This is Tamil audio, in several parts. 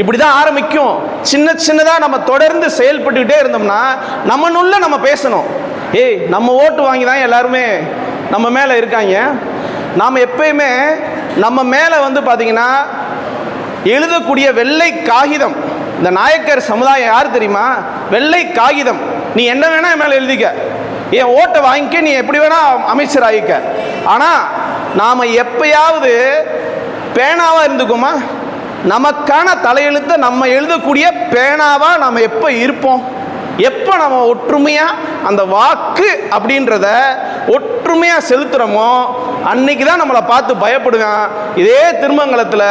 இப்படி தான் ஆரம்பிக்கும். சின்ன சின்னதாக நம்ம தொடர்ந்து செயல்பட்டுக்கிட்டே இருந்தோம்னா நம்மனுள்ள நம்ம பேசணும். ஏய் நம்ம ஓட்டு வாங்கி தான் எல்லாருமே நம்ம மேலே இருக்காங்க. நாம் எப்பயுமே நம்ம மேலே வந்து பார்த்தீங்கன்னா எழுதக்கூடிய வெள்ளை காகிதம். இந்த நாயக்கர் சமுதாயம் யார் தெரியுமா? வெள்ளை காகிதம். நீ என்ன வேணால் என் மேலே எழுதிக்க. என் ஓட்டை வாங்கிக்க நீ எப்படி வேணால் அமைச்சர் ஆகிக்க. ஆனால் நாம் எப்பயாவது பேனாவாக இருந்துக்குமா? நமக்கான தலையெழுத்தை நம்ம எழுதக்கூடிய பேனாவா நம்ம எப்போ இருப்போம்? எப்போ நம்ம ஒற்றுமையாக அந்த வாக்கு அப்படின்றத ஒற்றுமையாக செலுத்துகிறோமோ அன்னைக்கு தான் நம்மளை பார்த்து பயப்படுவேன். இதே திருமங்கலத்தில்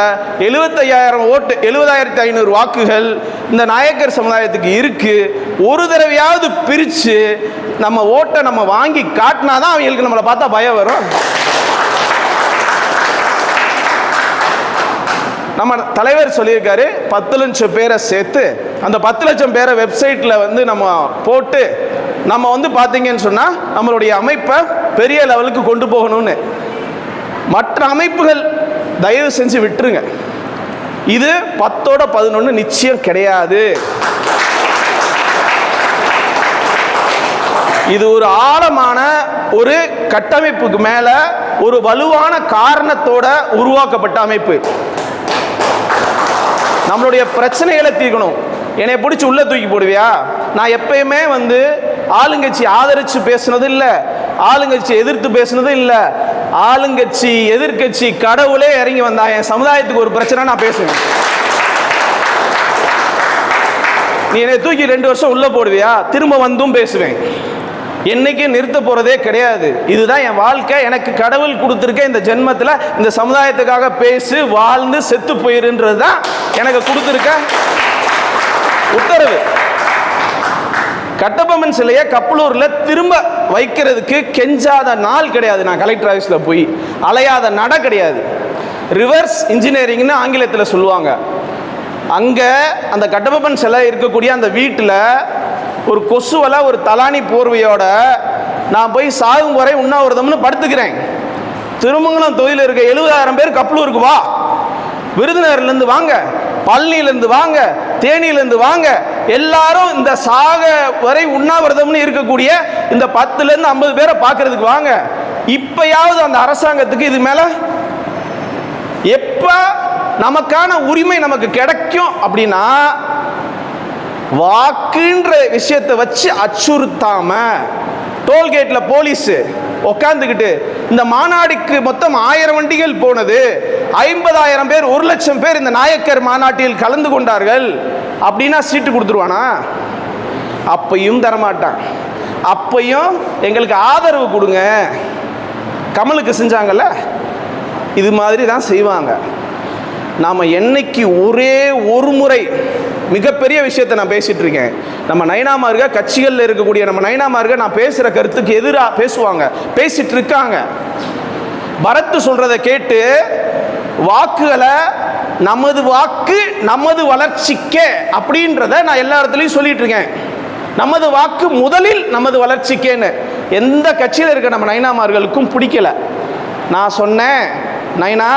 எழுபத்தையாயிரம் ஓட்டு எழுபதாயிரத்தி ஐநூறு வாக்குகள் இந்த நாயக்கர் சமுதாயத்துக்கு இருக்குது ஒரு தடவையாவது பிரித்து நம்ம ஓட்டை நம்ம வாங்கி காட்டினா தான் அவங்களுக்கு நம்மளை பார்த்தா பயம் வரும். நம்ம தலைவர் சொல்லியிருக்காரு பத்து லட்சம் பேரை சேர்த்து அந்த பத்து லட்சம் பேரை வெப்சைட்டில் வந்து நம்ம போட்டு நம்ம வந்து பார்த்தீங்கன்னு சொன்னால் நம்மளுடைய அமைப்பை பெரிய லெவலுக்கு கொண்டு போகணும்னு. மற்ற அமைப்புகள் தயவு செஞ்சு விட்டுருங்க. இது பத்தோட பதினொன்று நிச்சயம் கிடையாது. இது ஒரு ஆழமான ஒரு கட்டமைப்புக்கு மேலே ஒரு வலுவான காரணத்தோட உருவாக்கப்பட்ட அமைப்பு. நம்மளுடைய பிரச்சனைகளை தீர்க்கணும். என்னை பிடிச்சி உள்ள தூக்கி போடுவியா? நான் எப்பயுமே வந்து ஆளுங்கட்சி ஆதரிச்சு பேசுனது இல்லை. ஆளுங்கட்சி எதிர்த்து பேசுனது இல்லை. ஆளுங்கட்சி எதிர்க்கட்சி கடவுளே இறங்கி வந்தா என் சமுதாயத்துக்கு ஒரு பிரச்சனை நான் பேசுவேன். நீ என்னை தூக்கி ரெண்டு வருஷம் உள்ள போடுவியா? திரும்ப வந்தும் பேசுவேன். என்னைக்கும் நிறுத்த போறதே கிடையாது. இதுதான் என் வாழ்க்கை. எனக்கு கடவுள் கொடுத்துருக்க இந்த ஜென்மத்தில் இந்த சமுதாயத்துக்காக பேசி வாழ்ந்து செத்து போயிருன்றது தான் எனக்கு கொடுத்துருக்க உத்தரவு. கட்டபொம்மன் சிலையை கப்பலூரில் திரும்ப வைக்கிறதுக்கு கெஞ்சாத நாள் கிடையாது. நான் கலெக்டர் ஆஃபீஸில் போய் அலையாத நட கிடையாது. ரிவர்ஸ் இன்ஜினியரிங்னு ஆங்கிலத்தில் சொல்லுவாங்க. அங்கே அந்த கட்டபொம்மன் சிலை இருக்கக்கூடிய அந்த வீட்டில் ஒரு கொசுவலை ஒரு தலானி போர்வையோட நான் போய் சாகும் வரை உண்ணாவிரதம்னு படுத்துக்கிறேன். திருமங்கலம் தொழில் இருக்க எழுபதாயிரம் பேர் கப்பலூருக்கு வா. விருதுநகர்லேருந்து வாங்க பழனியிலேருந்து வாங்க தேனியிலேருந்து வாங்க. எல்லாரும் இந்த சாக வரை உண்ணாவிரதம்னு இருக்கக்கூடிய இந்த பத்துலேருந்து ஐம்பது பேரை பார்க்கறதுக்கு வாங்க. இப்பயாவது அந்த அரசாங்கத்துக்கு இது மேலே எப்போ நமக்கான உரிமை நமக்கு கிடைக்கும் அப்படின்னா வாக்குன்ற விஷயத்தை வச்சு அச்சுறுத்தாம டோல்கேட்ல போலீஸ் உட்காந்துக்கிட்டு இந்த மாநாடுக்கு மொத்தம் ஆயிரம் வண்டிகள் போனது ஐம்பதாயிரம் பேர் ஒரு லட்சம் பேர் இந்த நாயக்கர் மாநாட்டில் கலந்து கொண்டார்கள் அப்படின்னா சீட்டு கொடுத்துருவானா? அப்பையும் தரமாட்டான். அப்பையும் எங்களுக்கு ஆதரவு கொடுங்க. கமலுக்கு செஞ்சாங்கல்ல? இது மாதிரி தான் செய்வாங்க. நாம் என்னைக்கு ஒரே ஒரு முறை மிகப்பெரிய விஷயத்தை நான் பேசிகிட்டு இருக்கேன். நம்ம நைனாமார்க கட்சிகளில் இருக்கக்கூடிய நம்ம நைனாமார்க நான் பேசுகிற கருத்துக்கு எதிராக பேசுவாங்க. பேசிகிட்டு இருக்காங்க. பரத்து சொல்கிறத கேட்டு வாக்குகளை நமது வாக்கு நமது வளர்ச்சிக்கே அப்படின்றத நான் எல்லா இடத்துலையும் சொல்லிட்டு இருக்கேன். நமது வாக்கு முதலில் நமது வளர்ச்சிக்கேன்னு. எந்த கட்சியில் இருக்க நம்ம நைனாமார்களுக்கும் பிடிக்கல. நான் சொன்னேன் நைனா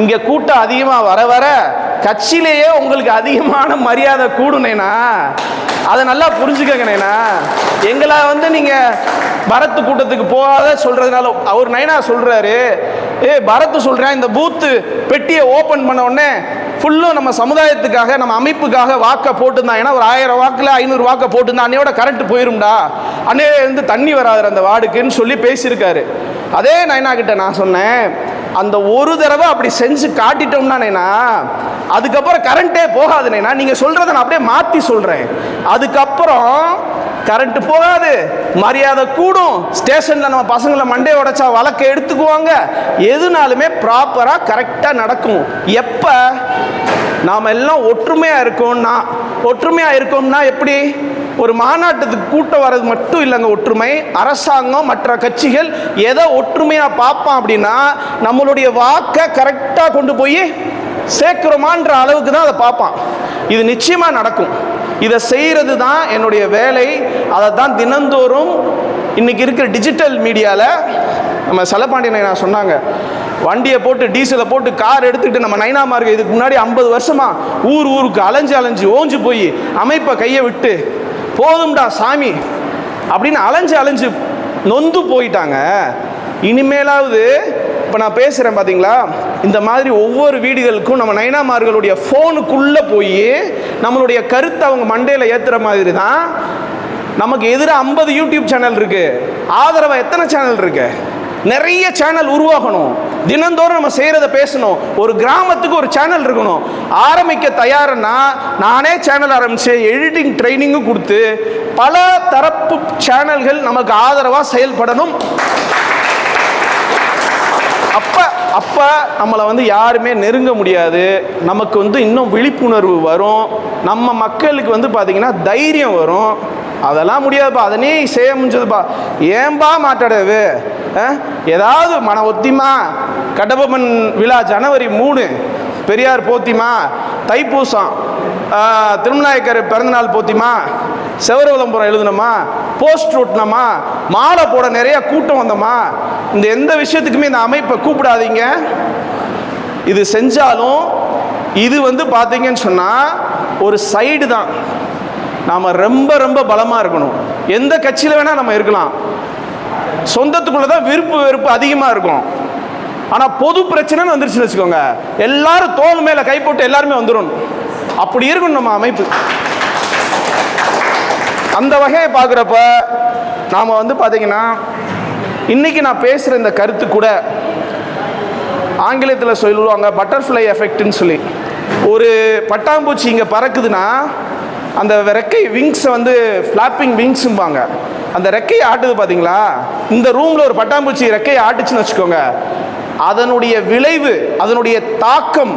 இங்கே கூட்டம் அதிகமாக வர வர கட்சியிலேயே உங்களுக்கு அதிகமான மரியாதை கூடுனேனா? அதை நல்லா புரிஞ்சுக்கங்கண்ணா எங்களை வந்து நீங்கள் பரத்து கூட்டத்துக்கு போகாத சொல்கிறதுனால அவர் நைனா சொல்கிறாரு ஏ பரத்து சொல்கிறேன் இந்த பூத்து பெட்டியை ஓப்பன் பண்ண உடனே ஃபுல்லும் நம்ம சமுதாயத்துக்காக நம்ம அமைப்புக்காக வாக்கை போட்டுருந்தான் ஏன்னா ஒரு ஆயிரம் வாக்கில் ஐநூறு வாக்கை போட்டுருந்தான் அன்னையோட கரண்ட் போயிரும்டா. அன்னையே வந்து தண்ணி வராது அந்த வார்டுக்குன்னு சொல்லி பேசியிருக்காரு. அதே நைனா கிட்ட நான் சொன்னேன் அந்த ஒரு தடவை அப்படி செஞ்சு காட்டிட்டோம்னா அதுக்கப்புறம் கரண்ட்டே போகாது நீங்கள் சொல்கிறத நான் அப்படியே மாற்றி சொல்கிறேன் அதுக்கப்புறம் கரண்ட் போகாது. மரியாதை கூடும். ஸ்டேஷனில் நம்ம பசங்களை மண்டே உடைச்சா வழக்கை எடுத்துக்குவாங்க. எதுனாலுமே ப்ராப்பராக கரெக்டாக நடக்கும். எப்போ? நாம் எல்லாம் ஒற்றுமையாக இருக்கோம்னா ஒற்றுமையாக இருக்கோம்னா எப்படி? ஒரு மாநாட்டத்துக்கு கூட்டம் வர்றது மட்டும் இல்லைங்க ஒற்றுமை. அரசாங்கம் மற்ற கட்சிகள் எதை ஒற்றுமையாக பார்ப்பான் அப்படின்னா நம்மளுடைய வாக்கை கரெக்டாக கொண்டு போய் சேர்க்கிறோமான்ற அளவுக்கு தான் அதை பார்ப்பான். இது நிச்சயமாக நடக்கும். இதை செய்கிறது தான் என்னுடைய வேலை. அதை தான் தினந்தோறும் இன்னைக்கு இருக்கிற டிஜிட்டல் மீடியாவில் நம்ம செலப்பாண்டியனை நான் சொன்னாங்க. வண்டியை போட்டு டீசலை போட்டு கார் எடுத்துக்கிட்டு நம்ம நைனா மார்க் இதுக்கு முன்னாடி ஐம்பது வருஷமாக ஊர் ஊருக்கு அலைஞ்சு அலைஞ்சு ஓஞ்சு போய் அமைப்பை கையை விட்டு போதும்டா சாமி அப்படின்னு அலைஞ்சு அலைஞ்சு நொந்து போயிட்டாங்க. இனிமேலாவது இப்போ நான் பேசுகிறேன் பார்த்தீங்களா இந்த மாதிரி ஒவ்வொரு வீடுகளுக்கும் நம்ம நைனாமார்களுடைய ஃபோனுக்குள்ளே போய் நம்மளுடைய கருத்தை அவங்க மண்டையில் ஏற்றுற மாதிரி தான் நமக்கு எதிராக ஐம்பது யூடியூப் சேனல் இருக்குது ஆதரவாக எத்தனை சேனல் இருக்குது நிறைய சேனல் உருவாகணும். தினந்தோறும் நம்ம செய்கிறத பேசணும். ஒரு கிராமத்துக்கு ஒரு சேனல் இருக்கணும். ஆரம்பிக்க தயாருன்னா நானே சேனல் ஆரம்பித்து எடிட்டிங் ட்ரைனிங்கும் கொடுத்து பல தரப்பு சேனல்கள் நமக்கு ஆதரவாக செயல்படணும். அப்போ அப்போ நம்மளை வந்து யாருமே நெருங்க முடியாது. நமக்கு வந்து இன்னும் விழிப்புணர்வு வரும். நம்ம மக்களுக்கு வந்து பார்த்திங்கன்னா தைரியம் வரும். அதெல்லாம் முடியாதுப்பா. அதனே செய்ய முடிஞ்சதுப்பா. ஏன்பா மாட்டாடவு? ஏதாவது மன ஒத்திமா? கடபொம்மன் விழா ஜனவரி மூணு பெரியார் போத்திமா தைப்பூசம் ஆஹ், திருமநாயக்கர் பிறந்தநாள் போத்திமா செவர விளம்பரம் போஸ்ட் ஒட்டினோமா மாலை போட நிறைய கூட்டம் வந்தோமா இந்த எந்த விஷயத்துக்குமே இந்த அமைப்பை கூப்பிடாதீங்க. இது செஞ்சாலும் இது வந்து பார்த்தீங்கன்னு சொன்னால் ஒரு சைடு தான். நாம் ரொம்ப ரொம்ப பலமாக இருக்கணும். எந்த கட்சியில் வேணால் நம்ம இருக்கலாம். சொந்தத்துக்குள்ளே தான் விருப்பு வெறுப்பு அதிகமாக இருக்கும். ஆனால் பொது பிரச்சனைன்னு வந்துருச்சுன்னு வச்சுக்கோங்க. எல்லாரும் தோல் மேலே கை போட்டு எல்லாருமே வந்துடும் அப்படி இருக்கும் நம்ம அமைப்பு. அந்த வகையை பார்க்குறப்ப நாம் வந்து பார்த்தீங்கன்னா இன்றைக்கி நான் பேசுகிற இந்த கருத்து கூட ஆங்கிலத்தில் சொல்லுவாங்க பட்டர்ஃப்ளை எஃபெக்ட்னு சொல்லி. ஒரு பட்டாம்பூச்சி இங்கே பறக்குதுன்னா அந்த ரெக்கை விங்ஸை வந்து ஃப்ளாப்பிங் விங்ஸும்பாங்க அந்த ரெக்கையை ஆட்டுது பார்த்தீங்களா இந்த ரூமில் ஒரு பட்டாம்பூச்சி ரெக்கையை ஆட்டுச்சுன்னு வச்சுக்கோங்க. அதனுடைய விளைவு அதனுடைய தாக்கம்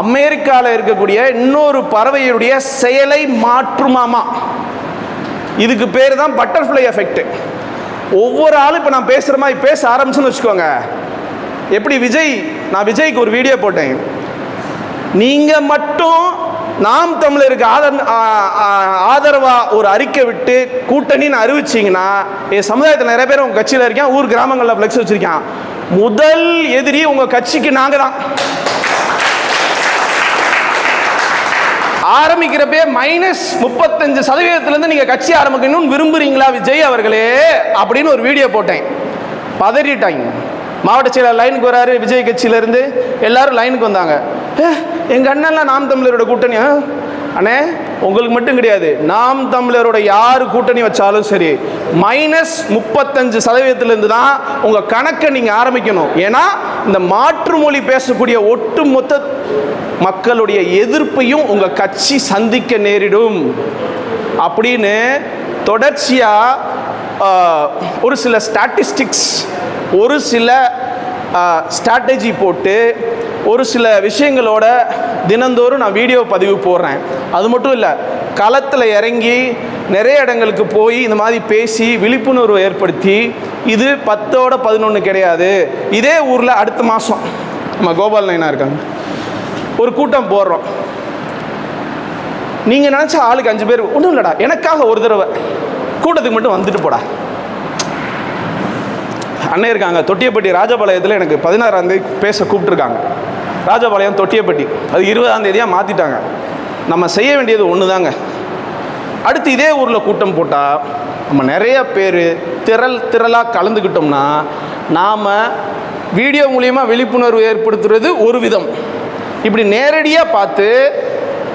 அமெரிக்காவில் இருக்கக்கூடிய இன்னொரு பறவையுடைய செயலை மாற்றுமாமா. இதுக்கு பேர் தான் பட்டர்ஃப்ளை எஃபெக்ட் ஒவ்வொரு ஆளும் இப்போ நான் பேசுகிற மாதிரி பேச ஆரம்பிச்சுன்னு வச்சுக்கோங்க. எப்படி விஜய் நான் விஜய்க்கு ஒரு வீடியோ போட்டேன். நீங்கள் மட்டும் நாம் தமிழருக்கு ஆதர ஆதரவாக ஒரு அறிக்கை விட்டு கூட்டணின்னு அறிவிச்சிங்கன்னா என் சமுதாயத்தில் நிறைய பேர் உங்கள் கட்சியில் இருக்கேன் ஊர் கிராமங்களில் ஃப்ளெக்ஸ் வச்சுருக்கேன் முதல் எதிரி உங்கள் கட்சிக்கு நாங்க தான் ஆரம்பிக்கிறப்பே மைனஸ் முப்பத்தஞ்சு சதவீதத்திலேருந்து நீங்கள் கட்சி ஆரம்பிக்கணும்னு விரும்புறீங்களா விஜய் அவர்களே? அப்படின்னு ஒரு வீடியோ போட்டேன். பதறிட்டாங்க. மாவட்ட செயலர் லைனுக்கு வராரு விஜய் கட்சியிலேருந்து எல்லாரும் லைனுக்கு வந்தாங்க. எங்கள் எங்க அண்ணன்லாம் நாம் தமிழரோட கூட்டணி அண்ணே உங்களுக்கு மட்டும் கிடையாது. நாம் தமிழரோட யார் கூட்டணி வச்சாலும் சரி மைனஸ் முப்பத்தஞ்சு சதவீதத்திலேருந்து தான் உங்கள் கணக்கை நீங்கள் ஆரம்பிக்கணும். ஏன்னா இந்த மாற்று மொழி பேசக்கூடிய ஒட்டுமொத்த மக்களுடைய எதிர்ப்பையும் உங்கள் கட்சி சந்திக்க நேரிடும். அப்படின்னு தொடர்ச்சியாக ஒரு சில ஸ்டாட்டிஸ்டிக்ஸ் ஒரு சில ஸ்ட்ராட்டஜி போட்டு ஒரு சில விஷயங்களோட தினந்தோறும் நான் வீடியோ பதிவு போடுறேன். அது மட்டும் இல்லை களத்தில் இறங்கி நிறைய இடங்களுக்கு போய் இந்த மாதிரி பேசி விழிப்புணர்வு ஏற்படுத்தி இது பத்தோட பதினொன்று கிடையாது. இதே ஊரில் அடுத்த மாதம் நம்ம கோபால் நயனா இருக்காங்க. ஒரு கூட்டம் போடுறோம். நீங்கள் நினச்ச ஆளுக்கு அஞ்சு பேர் ஒன்றும் இல்லைடா எனக்காக ஒரு தடவை. கூட்டத்துக்கு மட்டும் வந்துட்டு போடா. அண்ணன் இருக்காங்க தொட்டியப்பட்டி ராஜபாளையத்தில் எனக்கு பதினாறாம் தேதி பேச கூப்பிட்டுருக்காங்க. ராஜபாளையம் தொட்டியப்பட்டி. அது இருபதாம் தேதியாக மாற்றிட்டாங்க நம்ம செய்ய வேண்டியது ஒன்று தாங்க அடுத்து இதே ஊரில் கூட்டம் போட்டால் நம்ம நிறைய பேர் திரள் திரளாக கலந்துக்கிட்டோம்னா நாம் வீடியோ மூலயமா விழிப்புணர்வு ஏற்படுத்துறது ஒரு விதம். இப்படி நேரடியாக பார்த்து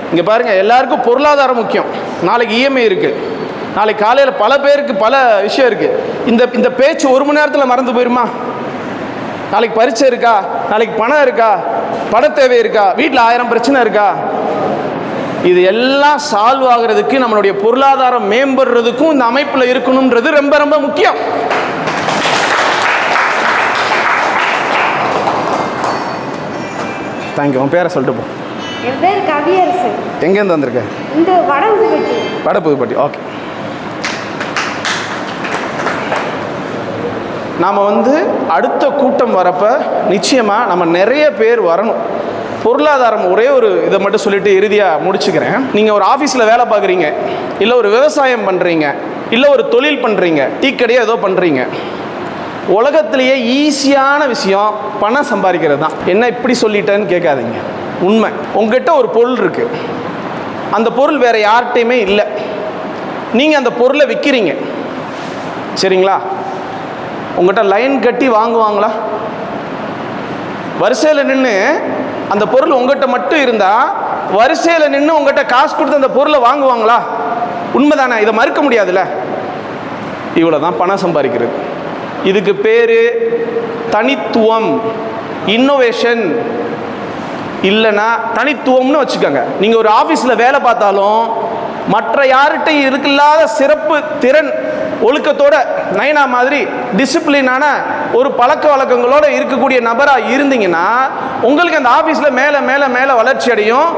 இங்கே பாருங்கள் எல்லாருக்கும் பொருளாதாரம் முக்கியம். நாளைக்கு இஎம்ஐ இருக்குது நாளைக்கு காலையில் பல பேருக்கு பல விஷயம் இருக்குது இந்த இந்த பேச்சு ஒரு மணி நேரத்தில் மறந்து போயிருமா? நாளைக்கு பரீட்சை இருக்கா? நாளைக்கு பணம் இருக்கா? பண தேவை இருக்கா? வீட்டில் ஆயிரம் பிரச்சனை இருக்கா? இது எல்லாம் சால்வ் ஆகிறதுக்கு நம்மளுடைய பொருளாதாரம் மேம்படுறதுக்கும் இந்த அமைப்பில் இருக்கணுன்றது ரொம்ப ரொம்ப முக்கியம். தேங்க்யூ உன் பேரை சொல்லிட்டு போ. என் பேர் கவியரசு எங்கேருந்து வந்திருக்க? இந்த வடகுபட்டி வடப்புதுப்பட்டி ஓகே நாம் வந்து அடுத்த கூட்டம் வரப்ப நிச்சயமாக நம்ம நிறைய பேர் வரணும். பொருளாதாரம் ஒரே ஒரு இதை மட்டும் சொல்லிட்டு இறுதியாக முடிச்சுக்கிறேன். நீங்கள் ஒரு ஆஃபீஸில் வேலை பார்க்குறீங்க இல்லை ஒரு விவசாயம் பண்ணுறீங்க இல்லை ஒரு தொழில் பண்ணுறீங்க டீ கடையோ ஏதோ பண்ணுறீங்க உலகத்திலேயே ஈஸியான விஷயம் பணம் சம்பாதிக்கிறது தான். என்ன இப்படி சொல்லிட்டேன்னு கேட்காதீங்க. உண்மை. உங்ககிட்ட ஒரு பொருள் இருக்குது அந்த பொருள் வேறு யார்கிட்டையுமே இல்லை. நீங்கள் அந்த பொருளை விற்கிறீங்க சரிங்களா? உங்கள்கிட்ட லைன் கட்டி வாங்குவாங்களா? வரிசையில் நின்று அந்த பொருள் உங்கள்கிட்ட மட்டும் இருந்தால் வரிசையில் நின்று உங்கள்கிட்ட காசு கொடுத்து அந்த பொருளை வாங்குவாங்களா? உண்மைதானே? இதை மறுக்க முடியாதுல்ல? இவ்வளோ தான் பணம் சம்பாதிக்கிறது. இதுக்கு பேர் தனித்துவம் இன்னோவேஷன் இல்லைன்னா தனித்துவம்னு வச்சுக்கோங்க. நீங்கள் ஒரு ஆஃபீஸில் வேலை பார்த்தாலும் மற்ற யார்கிட்டையும் இருக்கில்லாத சிறப்பு திறன் ஒழுக்கத்தோட நைனா மாதிரி டிசிப்ளினான ஒரு பழக்க வழக்கங்களோட இருக்கக்கூடிய நபராக இருந்தீங்கன்னா உங்களுக்கு அந்த ஆஃபீஸில் மேலே மேலே மேலே வளர்ச்சி அடையும்.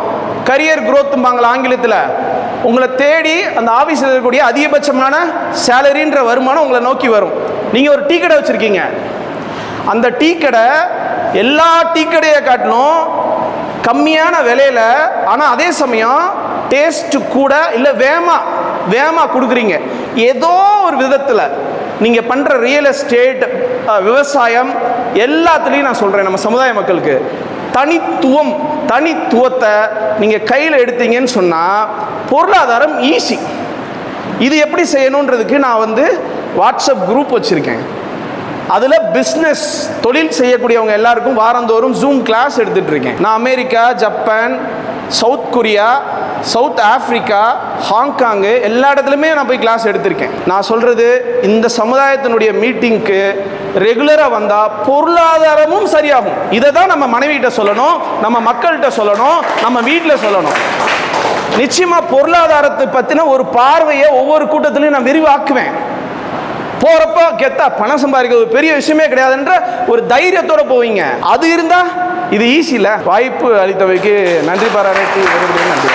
கரியர் growthம்பாங்களா ஆங்கிலத்தில். உங்களை தேடி அந்த ஆஃபீஸில் இருக்கக்கூடிய அதிகபட்சமான சேலரின்ற வருமானம் உங்களை நோக்கி வரும். நீங்கள் ஒரு டீ கடை வச்சுருக்கீங்க. அந்த டீ கடை எல்லா டீ கடையை காட்டிலும் கம்மியான விலையில ஆனால் அதே சமயம் டேஸ்ட்டு கூட இல்லை வேமா வேமா கொடுக்குறீங்க. ஏதோ ஒரு விதத்தில் நீங்கள் பண்ணுற ரியல் எஸ்டேட் விவசாயம் எல்லாத்துலேயும் நான் சொல்கிறேன் நம்ம சமுதாய மக்களுக்கு. தனித்துவம் தனித்துவத்தை நீங்கள் கையில் எடுத்தீங்கன்னு சொன்னால் பொருளாதாரம் ஈஸி இது எப்படி செய்யணுன்றதுக்கு நான் வந்து வாட்ஸ்அப் குரூப் வச்சுருக்கேன். அதில் பிஸ்னஸ் தொழில் செய்யக்கூடியவங்க எல்லாருக்கும் வாரந்தோறும் ஜூம் கிளாஸ் எடுத்துகிட்டு இருக்கேன். நான் America Japan south Korea south Africa Hong Kong எல்லா இடத்துலையுமே நான் போய் கிளாஸ் எடுத்திருக்கேன். நான் சொல்கிறது இந்த சமுதாயத்தினுடைய மீட்டிங்க்கு ரெகுலராக வந்தால் பொருளாதாரமும் சரியாகும். இதை தான் நம்ம மனைவிகிட்ட சொல்லணும் நம்ம மக்கள்கிட்ட சொல்லணும் நம்ம வீட்டில் சொல்லணும். நிச்சயமாக பொருளாதாரத்தை பற்றின ஒரு பார்வையை ஒவ்வொரு கூட்டத்திலையும் நான் விரிவாக்குவேன். போறப்ப கெத்தா பணம் சம்பாதிக்கிறது ஒரு பெரிய விஷயமே கிடையாதுன்ற ஒரு தைரியத்தோட போவீங்க. அது இருந்தா இது ஈஸியில் வாய்ப்பு அளித்தவைக்கு நன்றி பாராட்டி நன்றி.